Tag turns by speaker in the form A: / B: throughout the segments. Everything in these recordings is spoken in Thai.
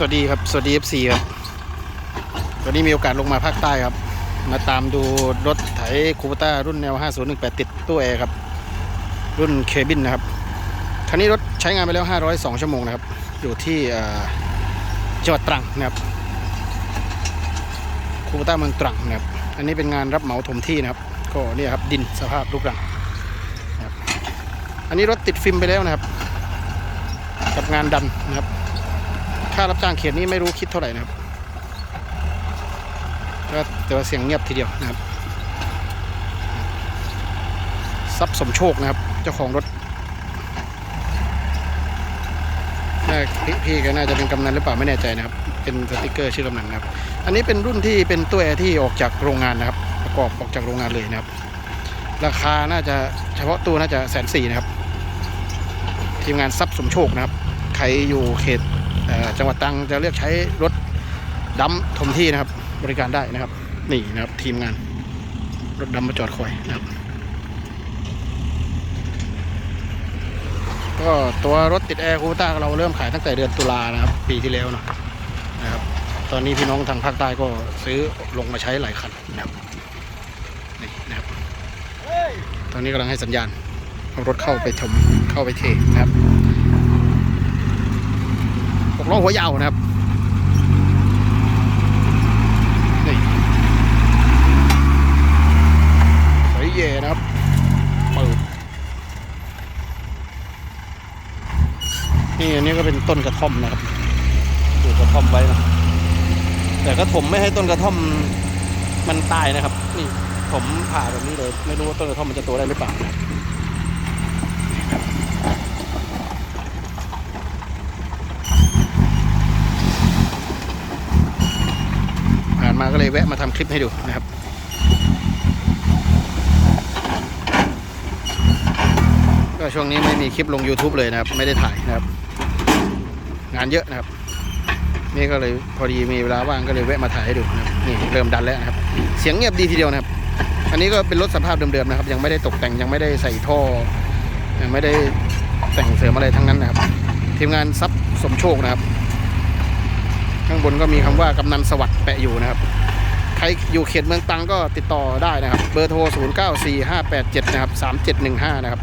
A: สวัสดีครับ สวัสดี FC ครับ วันนี้มีโอกาสลงมาภาคใต้ครับ มาตามดูรถไถคูปต้ารุ่นแนว 5018 ติดตู้แอร์ครับ รุ่นเคบินนะครับ คันนี้รถใช้งานไปแล้ว 502 ชั่วโมงนะครับ อยู่ที่จังหวัดตรังนะครับคูปต้าเมืองตรังนะครับ อันนี้เป็นงานรับเหมาถมที่นะครับ ก็เนี่ยครับดินสภาพลูกรังนะครับ อันนี้รถติดฟิล์มไปแล้วนะครับ กับงานดันนะครับ ค่ารับจ้างเขตนี้ไม่รู้คิดเท่าไหร่นะครับก็แต่ว่าเสียงเงียบทีเดียวนะครับทรัพย์สมโชคนะครับ เจ้าของรถน่าพี่พี่ก็น่าจะเป็นกำนันหรือเปล่าไม่แน่ใจนะครับ เป็นสติกเกอร์ชื่อกำนันนะครับ อันนี้เป็นรุ่นที่เป็นตัวแอร์ที่ออกจากโรงงานนะครับ ประกอบออกจากโรงงานเลยนะครับ ราคาน่าจะเฉพาะตัวน่าจะแสนสี่นะครับ ทีมงานทรัพย์สมโชคนะครับ ใครอยู่เขต จังหวัดตรังจะเลือกใช้รถดัมถมที่นะครับ บริการได้นะครับ นี่นะครับทีมงาน รถดัมมาจอดคอยนะครับ ก็ตัวรถติดแอร์คูต้าเราเริ่มขายตั้งแต่เดือนตุลานะครับ ปีที่แล้วนอะนะครับ ตอนนี้พี่น้องทางภาคใต้ก็ซื้อลงมาใช้หลายคันนะครับนี่นะครับ ตอนนี้กำลังให้สัญญาณเอารถเข้าไปถมเข้าไปเทนะครับ กล้อหัวยาวนะครับนี่สวยเย่นะครับเปิดนี่อันนี้ก็เป็นต้นกระท่อมนะครับปลูกกระท่อมไว้นะแต่ก็ถมไม่ให้ต้นกระท่อมมันตายนะครับ นี่ผมผ่าแบบนี้เลย ไม่รู้ว่าต้นกระท่อมมันจะโตได้หรือเปล่านะครับ ผ่านมาก็เลยแวะมาทำคลิปให้ดูนะครับก็ช่วงนี้ไม่มีคลิปลง YouTube เลยนะครับ ไม่ได้ถ่ายนะครับ งานเยอะนะครับ นี่ก็เลยพอดีมีเวลาว่างก็เลยแวะมาถ่ายให้ดูนะครับนี่เริ่มดันแล้วนะครับ เสียงเงียบดีทีเดียวนะครับ อันนี้ก็เป็นรถสภาพเดิมๆนะครับ ยังไม่ได้ตกแต่งยังไม่ได้ใส่ท่อยังไม่ได้แต่งเสริมอะไรทั้งนั้นนะครับทีมงานซับสมโชคนะครับ ข้างบนก็มีคำว่ากำนันสวัสดิ์แปะอยู่นะครับ ใครอยู่เขตเมืองตังก็ติดต่อได้นะครับ เบอร์โทร 0 9 4 5 8 7 นะครับ 3715 นะครับ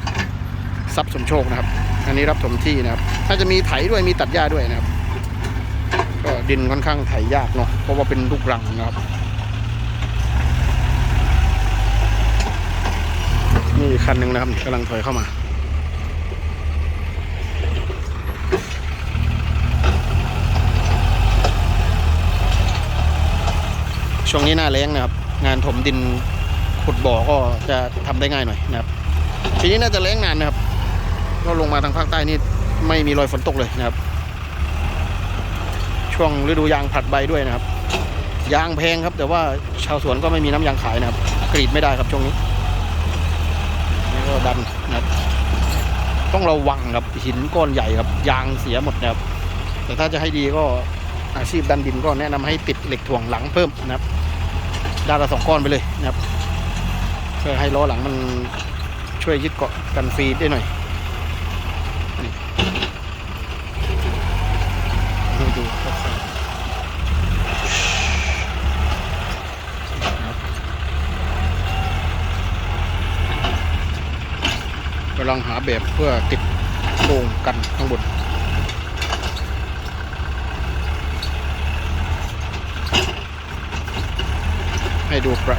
A: ทรัพย์สมโชคนะครับ อันนี้รับถมที่นะครับถ้าจะมีไถด้วยมีตัดหญ้าด้วยนะครับ ก็ดินค่อนข้างไถยากเนาะเพราะว่าเป็นลูกรังนะครับ นี่คันหนึ่งนะครับกำลังถอยเข้ามา ช่วงนี้หน้าแล้งนะครับ งานถมดินขุดบ่อก็จะทำได้ง่ายหน่อยนะครับทีนี้น่าจะแล้งนานนะครับก็ลงมาทางภาคใต้นี่ไม่มีรอยฝนตกเลยนะครับ ช่วงฤดูยางผลัดใบด้วยนะครับ ยางแพงครับ แต่ว่าชาวสวนก็ไม่มีน้ำยางขายนะครับ กรีดไม่ได้ครับช่วงนี้นี่ก็ดันนะครับ ต้องระวังครับหินก้อนใหญ่ครับ ยางเสียหมดนะครับ แต่ถ้าจะให้ดีก็อาชีพดันดินก็แนะนำให้ติดเหล็กถ่วงหลังเพิ่มนะครับ ด้านละสองก้อนไปเลยนะครับเพื่อให้ล้อหลังมันช่วยยึดเกาะกันฟรีได้หน่อยนี่ให้ดูคร่าวๆนะครับกำลังหาแบบเพื่อติดโครงกันข้างบน ให้ดูปร